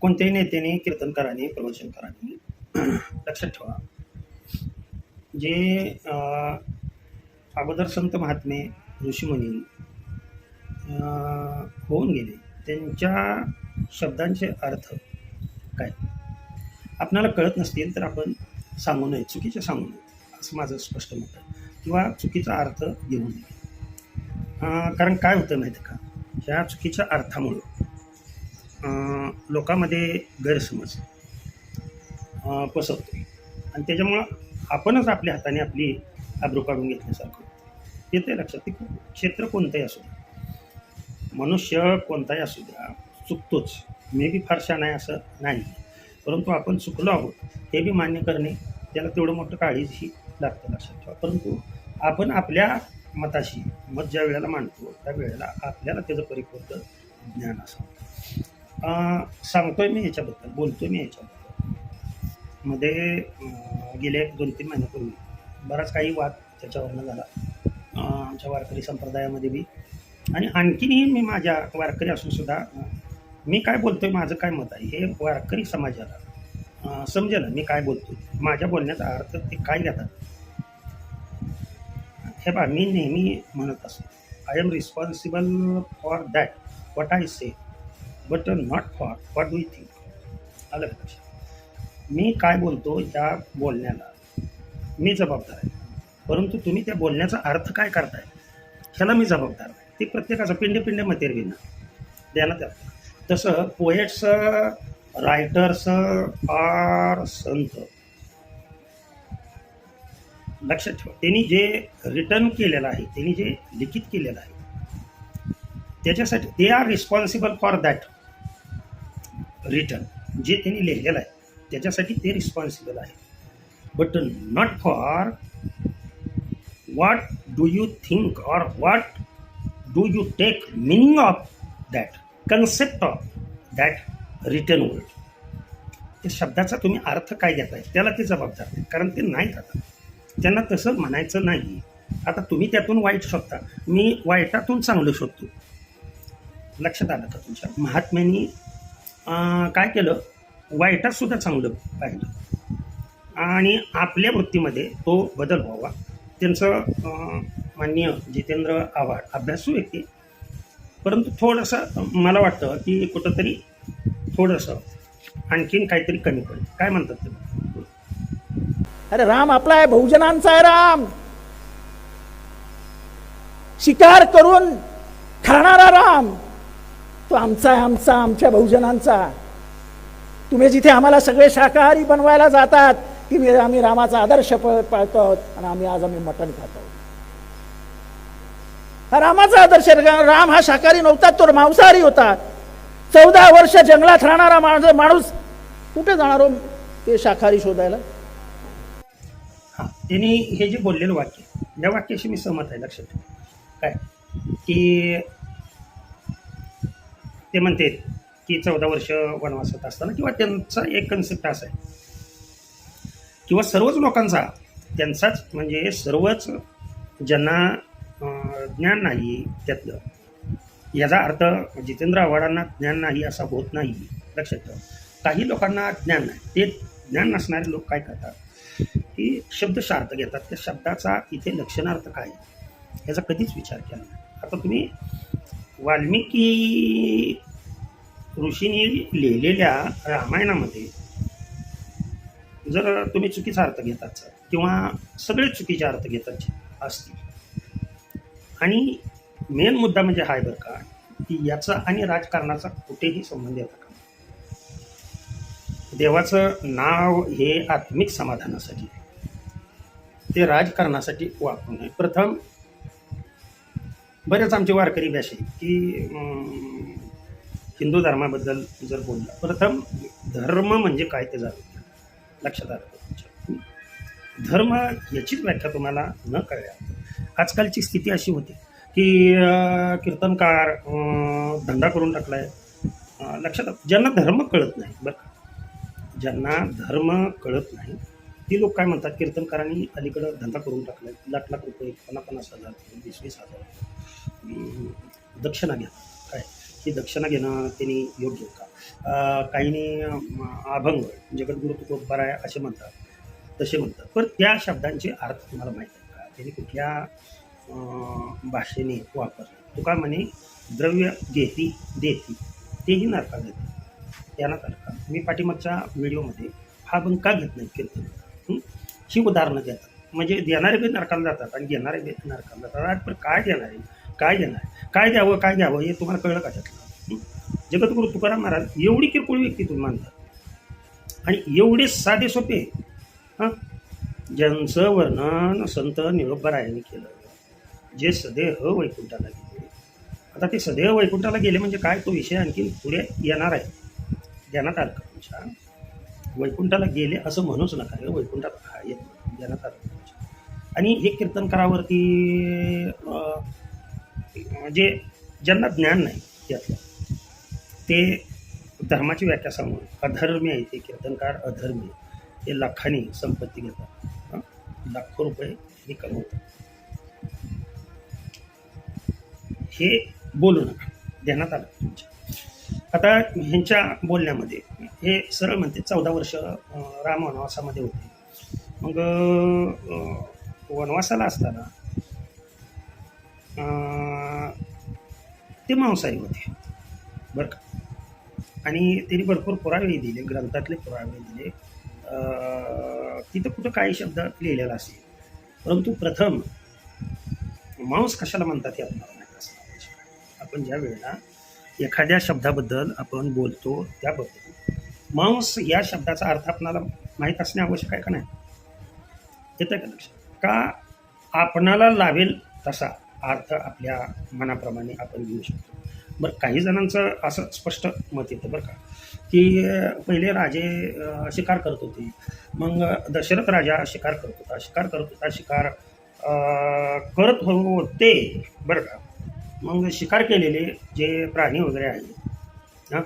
कोणत्याही नेत्याने कीर्तनकाराने प्रवचनकाराने लक्षात ठेवा. जे अगोदर संत महात्मे ऋषीमुनी होऊन गेले त्यांच्या शब्दांचे अर्थ काय? आपणाला कळत नसतील तर आपण सांगू नये चुकीचे सांगू नये असं माझं स्पष्ट मत आहे. किंवा चुकीचा अर्थ घेऊ नये. कारण काय होतं माहिती आहे का? ह्या चुकीच्या अर्थामुळं लोकांमध्ये गैरसमज पसरतो. आणि त्याच्यामुळं आपणच आपल्या हाताने आपली आब्रू काढून घेतल्यासारखं येते लक्षात ते क्षेत्र कोणतंही असू द्या. मनुष्य कोणताही असू द्या चुकतोच. मे बी फार छान आहे असं नाही. परंतु आपण चुकलो आहोत हे बी मान्य करणे त्याला तेवढं मोठं काळजीही लागतं लक्षात ठेवा. परंतु आपण आपल्या मताशी मत ज्या वेळेला मांडतो त्या वेळेला आपल्याला त्याचं परिपूर्ण ज्ञान असावं. सांगतोय मी याच्याबद्दल बोलतोय मी याच्याबद्दल. मध्ये गेले दोन तीन महिन्यापूर्वी बराच काही वाद त्याच्यावरनं झाला. आमच्या वारकरी संप्रदायामध्ये बी. आणि आणखीनही मी माझ्या वारकरी असून सुद्धा मी काय बोलतोय माझं काय मत आहे हे वारकरी समाजाला समजेल मी काय बोलतोय. माझ्या बोलण्याचा अर्थ ते काय घेतात हे बा मी नेहमी म्हणत असतो I am responsible for that what I say but not for what do think आलं लक्षात? मी काय बोलतो त्या बोलण्याला? मी जबाबदार आहे. परंतु तुम्ही त्या बोलण्याचा अर्थ काय करताय? ह्याला मी जबाबदार आहे ते प्रत्येकाचं पिंडे पिंडे मतेरविना द्यायला त्या तसं पोएट्स रायटर्स आर संत लक्षात ठेवा. त्यांनी जे रिटर्न केलेलं आहे त्यांनी जे लिखित केलेलं आहे त्याच्यासाठी they are responsible for that return जे त्यांनी लिहिलेलं आहे त्याच्यासाठी ते रिस्पॉन्सिबल आहे. But not for what do you think or what do you take meaning of that concept of that written word? त्या शब्दाचा तुम्ही अर्थ काय घेताय त्याला ते जबाबदार नाही कारण ते नाही आता. त्यांना तसं म्हणायचं नाही. आता तुम्ही त्यातून वाईट शोधता. मी वाईटातून चांगलं शोधतो. लक्षात आलं का तुमच्या? महात्म्यांनी काय केलं? वाईटातसुद्धा चांगलं पाहिलं. आणि आपल्या वृत्तीमध्ये तो बदल व्हावा. त्यांचं माननीय जितेंद्र आव्हाड अभ्यासू व्यक्ती. परंतु थोडंसं मला वाटतं की कुठंतरी थोडंसं आणखीन काहीतरी कमी पडेल. काय म्हणतात ते? अरे राम आपला आहे बहुजनांचा आहे राम. शिकार करून खाणारा राम. तो आमचा आहे आमचा आमच्या बहुजनांचा तुम्ही जिथे आम्हाला सगळे शाकाहारी बनवायला जातात की मी- आम्ही रामाचा आदर्श पाळतो आहोत आणि आम्ही आज आम्ही मटण खातो हा रामाचा आदर्श राम हा शाकाहारी नव्हता तो मांसाहारी होता. चौदा वर्ष जंगलात राहणारा माणूस माणूस कुठे जाणार हो ते शाकाहारी शोधायला? त्यांनी हे जे बोललेलं वाक्य या वाक्याशी मी सहमत आहे लक्षात काय? की ते म्हणते की चौदा वर्ष वनवासात असताना किंवा त्यांचा एक कन्सेप्ट असा आहे. किंवा सर्वच लोकांचा त्यांचाच म्हणजे सर्वच ज्यांना ज्ञान नाही त्यातलं. याचा अर्थ जितेंद्र आव्हाडांना ज्ञान नाही असा होत नाही लक्षात ठेवा. काही लोकांना ज्ञान नाही. ते ज्ञान नसणारे लोक काय करतात? की शब्दशा अर्थ घेतात. त्या शब्दाचा इथे लक्षणार्थ काय? याचा कधीच विचार केला नाही. आता तुम्ही वाल्मिकी ऋषींनी लिहिलेल्या रामायणामध्ये जर तुम्ही चुकीचा अर्थ घेतात किंवा सगळे चुकीचे अर्थ घेतात असतील. आणि मेन मुद्दा म्हणजे हाय बरं का की याचा आणि राजकारणाचा कुठेही संबंध येता का देवाचं नाव हे आत्मिक समाधानासाठी ते राजकारणासाठी वापरू नये. प्रथम बरेच आमचे वारकरी असे की हिंदू धर्माबद्दल जर बोलला प्रथम धर्म म्हणजे काय ते जाणून घ्या. लक्षात आलं धर्म याचीच व्याख्या तुम्हाला न कळल्या. आजकालची स्थिती अशी होती की कीर्तनकार धंदा करून टाकलाय. लक्षात ज्यांना धर्म कळत नाही बरं ज्यांना धर्म कळत नाही ती लोक काय म्हणतात? कीर्तनकारांनी अलीकडं धंदा करून टाकलाय. लाख लाख रुपये पन्नास पन्नास हजार वीस वीस हजार. दक्षिणा घ्या. काय? ही दक्षिणा घेणं त्यांनी योग्य का? अं, काहींनी अभंग जगद्गुरु तुकोबार आहे असे म्हणतात तसे म्हणतात. पण त्या शब्दांचे अर्थ तुम्हाला माहीत आहे का? त्यांनी कुठल्या भाषेने वापरले? तुका म्हणे द्रव्य घेती देती तेही नरका देते त्यांना नरका मी पाठीमागच्या व्हिडिओमध्ये हा अभंग का घेत नाही कीर्तन ही उदाहरणं देतात. म्हणजे देणारे बी नरकाला जातात आणि घेणारे बी नरकाला जातात. पण काय देणारे? काय देणार? काय द्यावं काय द्यावं हे तुम्हाला कळलं का? त्यातलं हं? जगद्गुरु तुकाराम महाराज एवढी किरकोळ व्यक्ती तुम्ही मानतात आणि एवढे साधे सोपे हां? ज्यांचं वर्णन संत निरोबरायांनी केलं. जे सदैव वैकुंठाला गेले. आता ते सदैव वैकुंठाला गेले म्हणजे काय? तो विषय आणखी पुढे येणार आहे. ध्यानात आलं का तुमच्या वैकुंठाला गेले असं म्हणूच नका. रे वैकुंठात येत नाही. ध्यानात आलं तुमच्या आणि हे कीर्तनकारावरती म्हणजे ज्यांना ज्ञान नाही यातलं ते धर्माची व्याख्या सांगून अधर्मी आहे ते कीर्तनकार अधर्मी ते लाखांनी संपत्ती घेतात. लाखो रुपये हे कमवतात. हे बोलू नका ध्यानात आलं तुमच्या. आता ह्यांच्या बोलण्यामध्ये हे सरळ म्हणते चौदा वर्ष राम वनवासामध्ये होते. मग वनवासाला असताना ते मांसाहारी होते. बरं का? आणि त्यांनी भरपूर पुरावे दिले ग्रंथातले पुरावे दिले. तिथं कुठं काही शब्द लिहिलेला असेल. परंतु प्रथम मांस कशाला म्हणतात हे आपल्याला माहीत असलं पाहिजे. आपण ज्या वेळेला एखाद्या शब्दाबद्दल आपण बोलतो त्याबद्दल. मांस या शब्दाचा अर्थ आपणाला माहीत असणे आवश्यक आहे का नाही? येतं का लक्षात? का आपणाला लावेल तसा? अर्थ आपल्या मनाप्रमाणे आपण घेऊ शकतो. बरं काही जणांचं असं स्पष्ट मत येतं बरं का की पहिले राजे शिकार करत होते. मग दशरथ राजा शिकार करत होता. शिकार करत होता शिकार करत होते बरं का. मग शिकार केलेले जे प्राणी वगैरे आहेत हां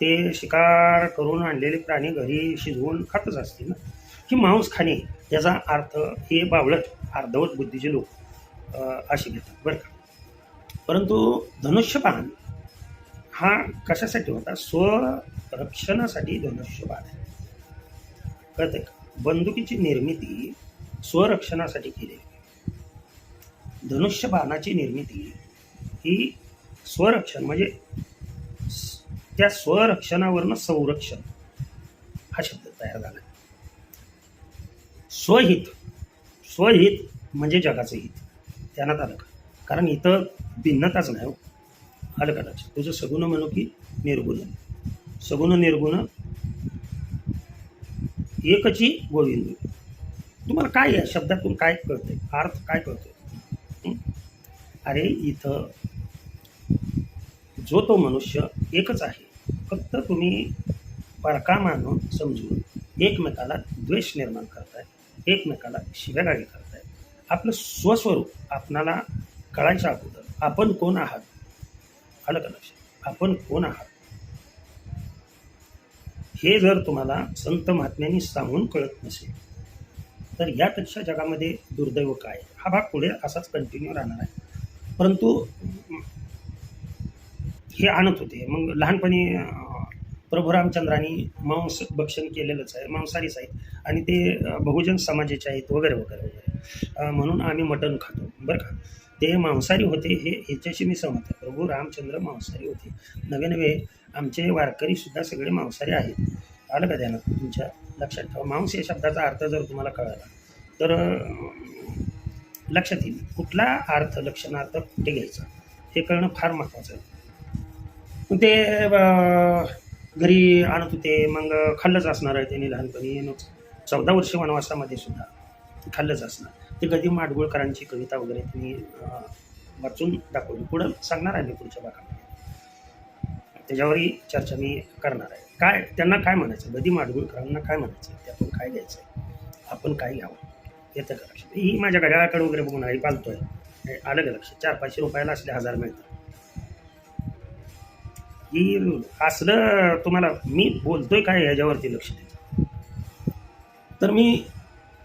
ते शिकार करून आणलेले प्राणी घरी शिजवून खातच असतील ना. की मांस खाणे याचा अर्थ हे बावळट अर्धवट बुद्धीचे लोक. अशी घेतात. बरं का? परंतु धनुष्यबाण हा कशासाठी होता? स्वरक्षणासाठी धनुष्यबाण आहे. कळतं का? बंदुकीची निर्मिती स्वरक्षणासाठी केली धनुष्यबाणाची निर्मिती ही स्वरक्षण म्हणजे त्या स्वरक्षणावरनं संरक्षण हा शब्द तयार झाला. स्वहित स्वहित म्हणजे जगाचं हित. ध्यानात आलं का? कारण इथं भिन्नताच नाही हो. आलं का लक्षात? तुझं सगुण म्हणू की निर्गुण. सगुण निर्गुण एकची गोविंद. तुम्हाला काय या शब्दातून काय कळतंय? अर्थ काय कळतोय? अरे इथं जो तो मनुष्य एकच आहे. फक्त तुम्ही परका मानून समजून एकमेकाला द्वेष निर्माण करताय एकमेकाला शिव्यागाळी करताय. आपलं स्वस्वरूप आपणाला कळायच्या अगोदर. आपण कोण आहात? आलं का लक्षात आपण कोण आहात? हे जर तुम्हाला संत महात्म्यांनी सांगून कळत नसेल तर यापेक्षा जगामध्ये दुर्दैव काय? हा भाग पुढे असाच कंटिन्यू राहणार आहे. परंतु हे आणत होते. मग लहानपणी प्रभू रामचंद्रांनी मांस भक्षण केलेलंच आहे मांसाहारीच आहेत आणि ते बहुजन समाजाचे आहेत वगैरे वगैरे वगैरे. म्हणून आम्ही मटण खातो. बरं का? ते मांसाहारी होते हे ह्याच्याशी मी सहमत आहे. प्रभू रामचंद्र मांसाहारी होते. नवे नवे आमचे वारकरीसुद्धा सगळे मांसाहारी आहेत. आलं का त्यानं तुमच्या लक्षात? ठेवा मांस या शब्दाचा अर्थ जर तुम्हाला कळाला तर लक्षात येईल. कुठला अर्थ लक्षणार्थ कुठे घ्यायचा? हे कळणं फार महत्त्वाचं आहे. मग ते घरी आणत होते मग खाल्लंच असणार आहे त्यांनी लहानपणी. चौदा वर्ष वनवासामध्ये सुद्धा. खाल्लंच असणार. ते कधी माडगुळकरांची कविता वगैरे त्यांनी वाचून दाखवली. पुढं सांगणार आहे मी पुढच्या भागामध्ये. त्याच्यावरही चर्चा मी करणार आहे. काय त्यांना काय म्हणायचं? गदी माडगुळकरांना काय म्हणायचं? त्यातून काय घ्यायचं? आहे आपण काय घ्यावं? येतं का लक्षात ही माझ्या घड्याळाकडे वगैरे बघून आई पालतोय. आहे आलं का लक्षात चार पाचशे रुपयाला असले हजार मिळतात. ही असलं तुम्हाला मी बोलतोय काय ह्याच्यावरती लक्ष द्यायचं? तर मी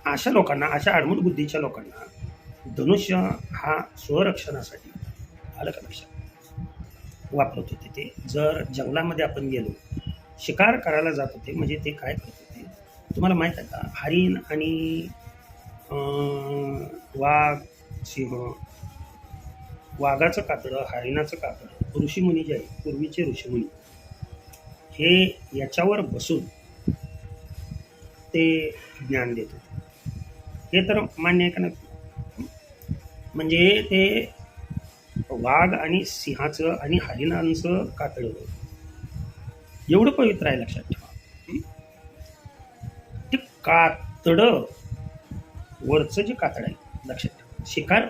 अशा लोकांना अशा आडमुट बुद्धीच्या लोकांना धनुष्य हा स्वरक्षणासाठी आलं का लक्षात वापरत होते ते. जर जंगलामध्ये आपण गेलो शिकार करायला जात होते म्हणजे ते काय करत होते? तुम्हाला माहीत आहे का? हरिण आणि वाघ सिंह वाघाचं कातडं हरिणाचं कातडं ऋषीमुनी जे आहे पूर्वीचे ऋषीमुनी हे याच्यावर बसून ते ज्ञान देत होते. हे तर मान्य आहे का नाही? म्हणजे ते वाघ आणि सिंहाचं आणि हरिणांचं कातळ एवढं पवित्र आहे लक्षात ठेवा. ते कातड वरचं जे कातड आहे लक्षात ठेवा. शिकार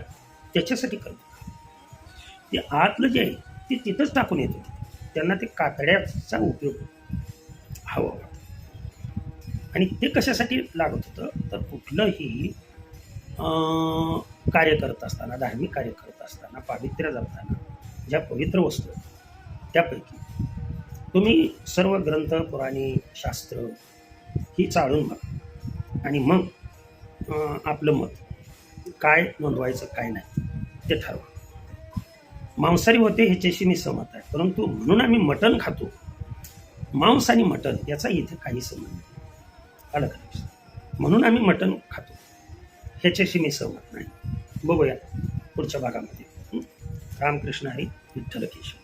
त्याच्यासाठी करतो ते आतलं जे आहे ते तिथंच टाकून येतं. त्यांना ते कातड्याचा उपयोग हवा. आणि ते कशासाठी लागत होतं? तर कुठलंही कार्य करत असताना धार्मिक कार्य करत असताना पावित्र्य जपताना ज्या पवित्र वस्तू आहेत त्यापैकी तुम्ही सर्व ग्रंथ पुराणे शास्त्र ही चाळून बघा. आणि मग आपलं मत काय नोंदवायचं काय नाही ते ठरवा. मांसाहारी होते ह्याच्याशी मी सहमत आहे परंतु म्हणून आम्ही मटण खातो. मांस आणि मटण याचा इथे काही संबंध नाही. आलं म्हणून आम्ही मटण खातो. ह्याच्याशी मी सहमत नाही. बघूया पुढच्या भागामध्ये. रामकृष्ण हरी विठ्ठल केशव.